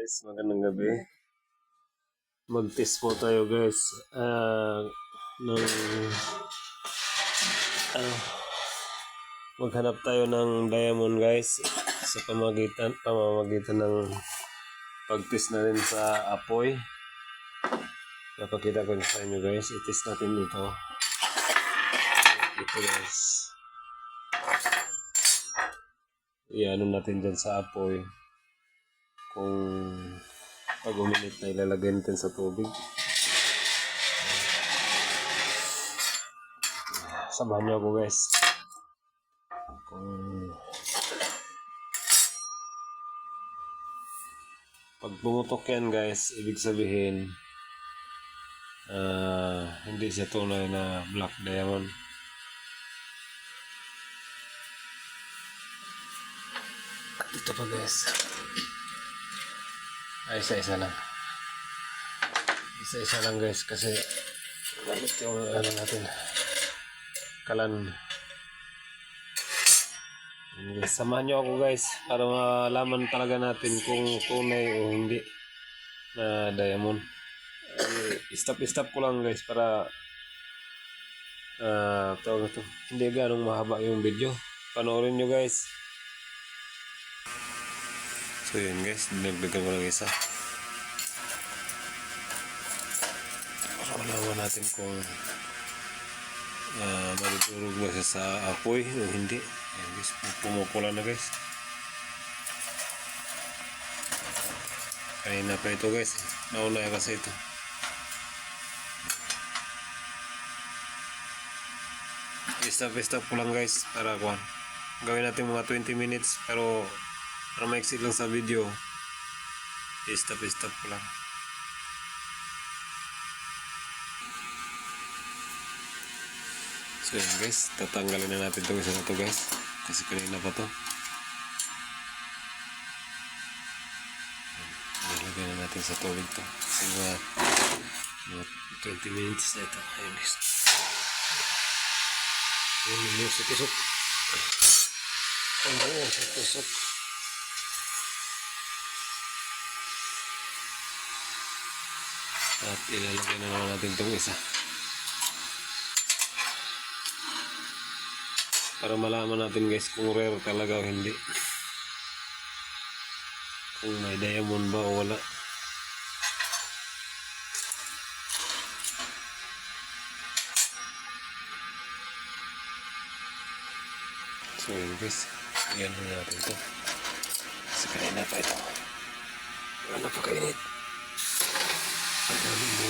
Guys, magandang gabi. Mag-test po tayo guys. Ah, ng ano, maghanap tayo ng diamond guys sa pamagitan pamamagitan ng pag-test na rin sa apoy. Napakita ko sa inyo guys. I-test natin ito. Ito guys. Iano natin dyan sa apoy kung pag uminit na ilalagay natin sa tubig. Samahan niyo ako guys. Kung pag bumutok yan guys, ibig sabihin ah, hindi siya tunay na black diamond. At ito pa guys. Ay, isa-isa lang. Isa-isa lang guys kasi gamit yung ano natin. Kalan. Samahan nyo ako guys para malaman talaga natin kung tunay o hindi na diamond. Ay, stop-stop ko lang guys para ah tawag na to. Hindi ganong mahaba yung video. Panoorin nyo guys. So yun guys, dinagdagan ko ng isa. Para malaman natin kung uh, madudurog ba siya sa apoy o hindi. Ayan guys, pumukula na guys. Kanina pa ito guys. Nauna kasi ito. Stop, stop ko lang guys para kuhan. Gawin natin mga 20 minutes pero para maiksi lang sa video. Stop stop ko lang. So yun guys. Tatanggalin na natin itong isa na to guys. Kasi kanina pa to. Nilagay na natin sa tubig to. Kasi mga, mga 20 minutes na ito. Ayun guys. Yun yung usok-usok ang buong usok-usok At ilalagay na naman natin itong isa. Para malaman natin guys kung rare talaga o hindi. Kung may diamond ba o wala. So yun guys. Iyan na natin ito. Kasi kanina pa ito. Wala pa kainit. Ang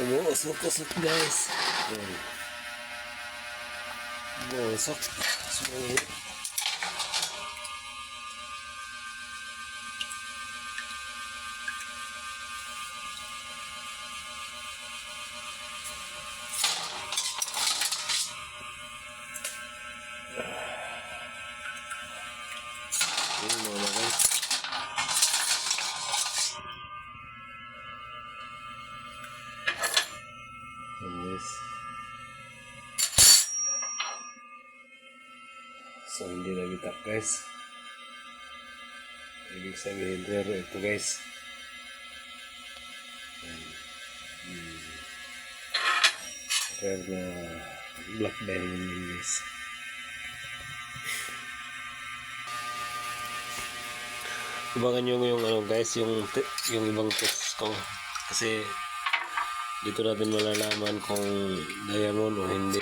yun? Kailan yun? Dito. Dito muna ito. Pumasok-pasok guys oh. Pumasok-pasok guys. Ayan. Pumasok. Sumunod. Ayan Yes. So, hindi na bitap guys. Ibig sabihin pero ito guys. Hmm. Pero na black diamond yun guys. Abangan nyo yung ano guys, yung yung ibang test ko. Kasi dito natin malalaman kung diamond o hindi.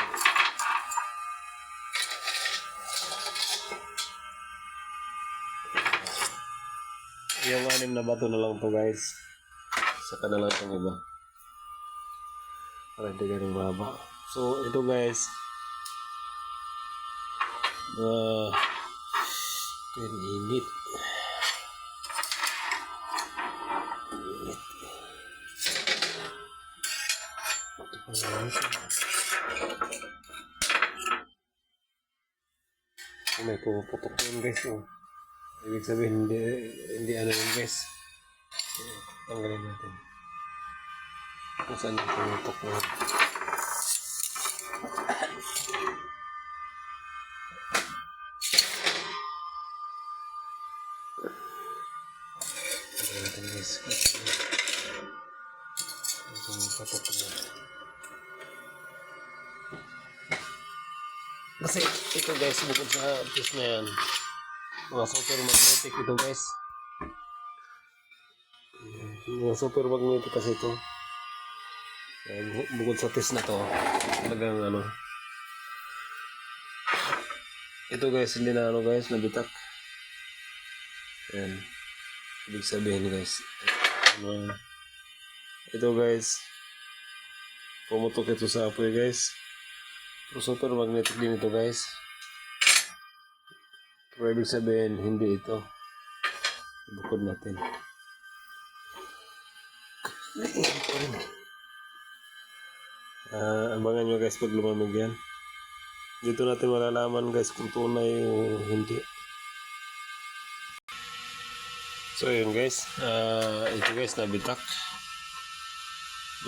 Yung anim na bato na lang to guys. Saka na lang itong iba. Para hindi ganun mahaba. So ito guys. Uh. Init. May pumuputok yun guys. Oh. Ibig sabihin, hindi, hindi ano yun guys. So, tanggalin natin. Kung saan yung pumutok na. Kasi ito guys, bukod sa piece na yan, mga super magnetic ito guys. Mga super magnetic kasi ito. Bukod sa test na to, talagang ano. Ito guys, hindi na ano guys, nabitak. Ayan. Ibig sabihin guys, ano, ito guys, pumutok ito sa apoy guys. Super magnetic din ito guys. Pero ibig sabihin, hindi ito. Bukod natin. Ah, abangan nyo guys pag lumamig yan. Dito natin malalaman guys kung tunay o hindi. So yun guys, ah ito guys nabitak.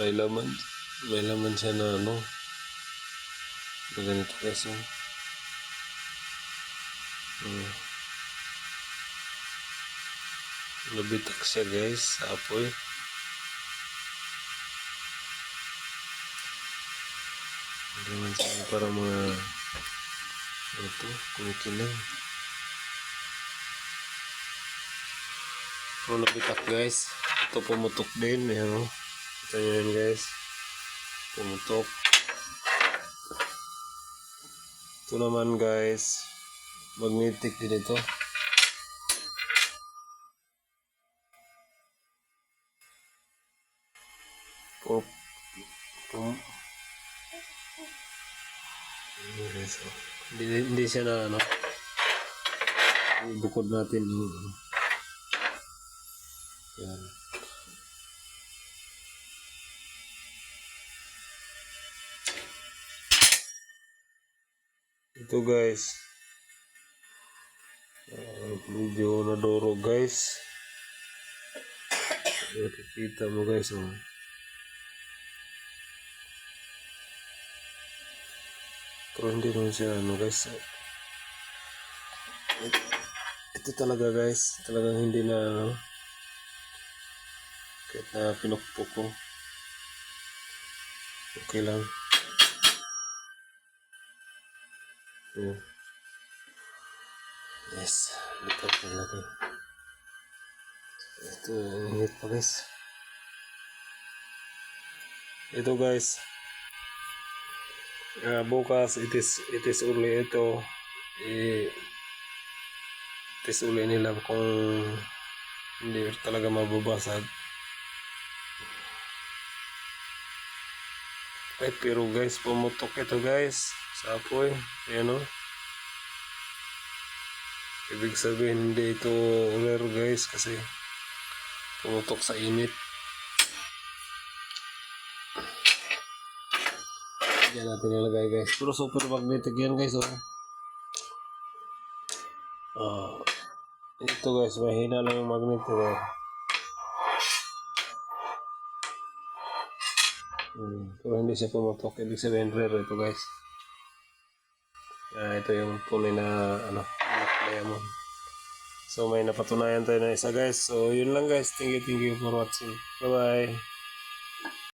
May laman, may laman siya na ano, ganito guys oh. Hmm. Nabitak siya guys sa apoy. Hindi naman siya para mga ito, kumikilang. Pero nabitak guys. Ito pumutok din. Ayan o. Ito yun guys. Pumutok. Ito naman guys. Magnetic din ito. Pum. Pum. Guys, oh. Hindi, siya na ano. Bukod natin yung ano. Yan. Ito guys. Uh, medyo nadoro guys. Nakikita mo guys oh. Pero hindi naman siya ano guys. Ito, talaga guys. Talagang hindi na ano. Kahit na pinukpok ko. Okay lang. Ayan. Yes. Ito talaga. Ito, ang init pa guys. Ito guys. Ah, bukas, it is, it is uli ito. Eh, it is uli nila kung hindi talaga mababasag. Ay, pero guys, pumutok ito guys. Sa apoy. Ayan o. Ibig sabihin, hindi ito rare guys kasi pumutok sa init. Diyan natin nilagay guys. Pero super magnetic yan guys oh. Ah, ito guys, mahina lang yung magnet eh. Hmm, pero hindi siya pumutok. Ibig sabihin rare ito guys. Ah, ito yung tunay na ano, diamond. So may napatunayan tayo na isa guys. So yun lang guys. Thank you, thank you for watching. Bye bye.